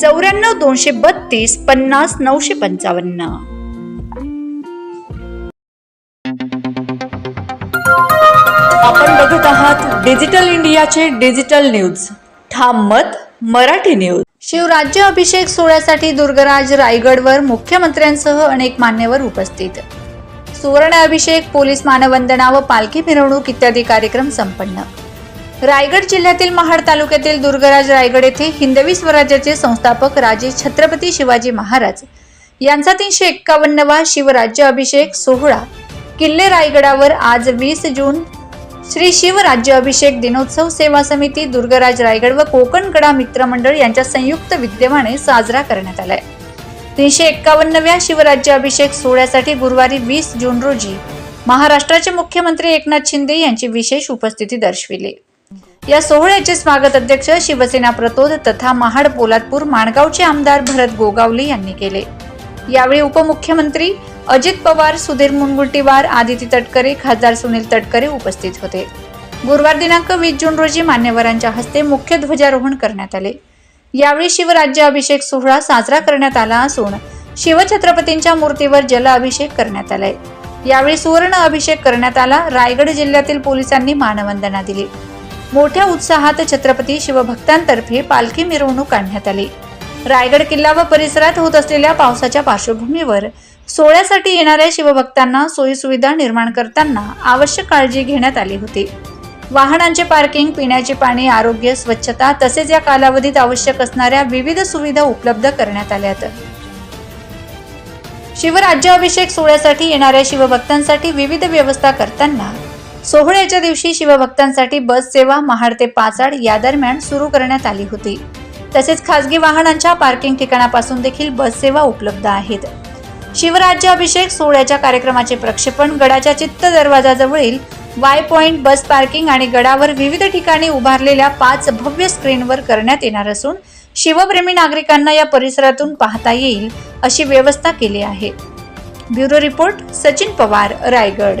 चौऱ्याण्णव दोनशे बत्तीस पन्नास नऊशे पंचावन्न. आपण बघत आहात डिजिटल इंडियाचे डिजिटल न्यूज. ठाम मत मराठी न्यूज. शिवराज्य अभिषेक सोहळ्यासाठी दुर्गराज रायगडवर मुख्यमंत्र्यांसह अनेक मान्यवर उपस्थित. सुवर्ण अभिषेक पोलीस मानवंदना व पालखी मिरवणूक इत्यादी कार्यक्रम संपन्न. रायगड जिल्ह्यातील महाड तालुक्यातील दुर्गराज रायगड येथे हिंदवी स्वराज्याचे संस्थापक राजे छत्रपती शिवाजी महाराज यांचा तीनशे एक्कावन्नवा शिवराज्य अभिषेक सोहळा किल्ले रायगडावर आज वीस जून श्री शिवराज्य अभिषेक दिनोत्सव सेवा समिती दुर्गराज रायगड व कोकणकडा मित्रमंडळ यांच्या संयुक्त विद्यमाने साजरा करण्यात आलाय. तीनशे एक्कावन्नव्या शिवराज्य अभिषेक सोहळ्यासाठी गुरुवारी वीस जून रोजी महाराष्ट्राचे मुख्यमंत्री एकनाथ शिंदे यांची विशेष उपस्थिती दर्शविली. या सोहळ्याचे स्वागत अध्यक्ष शिवसेना प्रतोद तथा महाड पोलादपूर माणगावचे आमदार भरत गोगावले यांनी केले. यावेळी उपमुख्यमंत्री अजित पवार सुधीर मुनगुंटीवार आदिती तटकरे खासदार सुनील तटकरे उपस्थित होते. गुरुवार दिनांक वीस जून रोजी मान्यवरांच्या हस्ते मुख्य ध्वजारोहण करण्यात आले. यावेळी शिवराज्य अभिषेक सोहळा साजरा करण्यात आला असून शिवछत्रपतींच्या मूर्तीवर जल अभिषेक करण्यात आलाय. यावेळी सुवर्ण अभिषेक करण्यात आला. रायगड जिल्ह्यातील पोलिसांनी मानवंदना दिली. मोठ्या उत्साहात छत्रपती शिवभक्तांतर्फे पालखी मिरवणूक काढण्यात आली. रायगड किल्ला व परिसरात होत असलेल्या पावसाच्या पार्श्वभूमीवर सोहळ्यासाठी येणाऱ्या शिवभक्तांना सोयीसुविधा निर्माण करताना आवश्यक काळजी घेण्यात आली होती. वाहनांचे पार्किंग पिण्याचे पाणी आरोग्य स्वच्छता तसेच या कालावधीत आवश्यक असणाऱ्या विविध सुविधा उपलब्ध करण्यात आल्यात शिवराज्याभिषेक सोहळ्यासाठी येणाऱ्या शिवभक्तांसाठी विविध व्यवस्था करताना सोहळ्याच्या दिवशी शिवभक्तांसाठी बस सेवा महाड ते पाचाड या दरम्यान सुरू करण्यात आली होती. तसेच खासगी वाहनांच्या पार्किंग ठिकाणापासून देखील बस सेवा उपलब्ध आहेत. शिवराज्याभिषेक सोहळ्याच्या कार्यक्रमाचे प्रक्षेपण गडाच्या चित्त दरवाजाजवळील वाय पॉइंट बस पार्किंग आणि गडावर विविध ठिकाणी उभारलेल्या पाच भव्य स्क्रीनवर करण्यात येणार असून शिवप्रेमी नागरिकांना या परिसरातून पाहता येईल अशी व्यवस्था केली आहे. Bureau report Sachin Pawar Raigad.